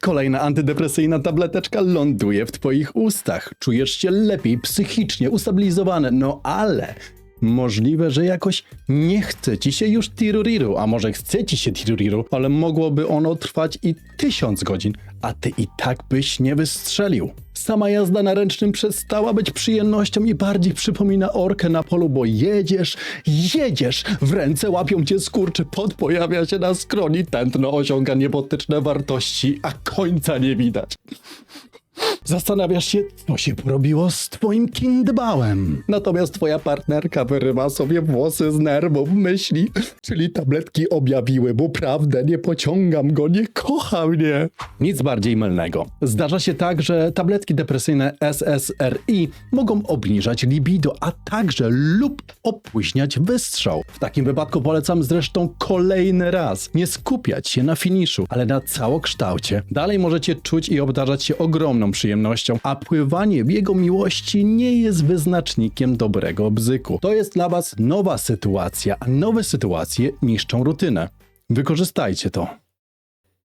Kolejna antydepresyjna tableteczka ląduje w twoich ustach. Czujesz się lepiej psychicznie, ustabilizowany, no ale możliwe, że jakoś nie chce ci się już tiruriru, a może chce ci się tiruriru, ale mogłoby ono trwać i tysiąc godzin, a ty i tak byś nie wystrzelił. Sama jazda na ręcznym przestała być przyjemnością i bardziej przypomina orkę na polu, bo jedziesz, jedziesz, w ręce łapią cię skurczy, pot pojawia się na skroni, tętno osiąga niebotyczne wartości, a końca nie widać. Zastanawiasz się, co się porobiło z twoim kindbałem. Natomiast twoja partnerka wyrywa sobie włosy z nerwów, myśli, czyli tabletki objawiły mu prawdę, nie pociągam go, nie kocha mnie. Nic bardziej mylnego. Zdarza się tak, że tabletki depresyjne SSRI mogą obniżać libido, a także lub opóźniać wystrzał. W takim wypadku polecam zresztą kolejny raz nie skupiać się na finiszu, ale na całokształcie. Dalej możecie czuć i obdarzać się ogromną przyjemnością, a pływanie w jego miłości nie jest wyznacznikiem dobrego bzyku. To jest dla was nowa sytuacja, a nowe sytuacje niszczą rutynę. Wykorzystajcie to.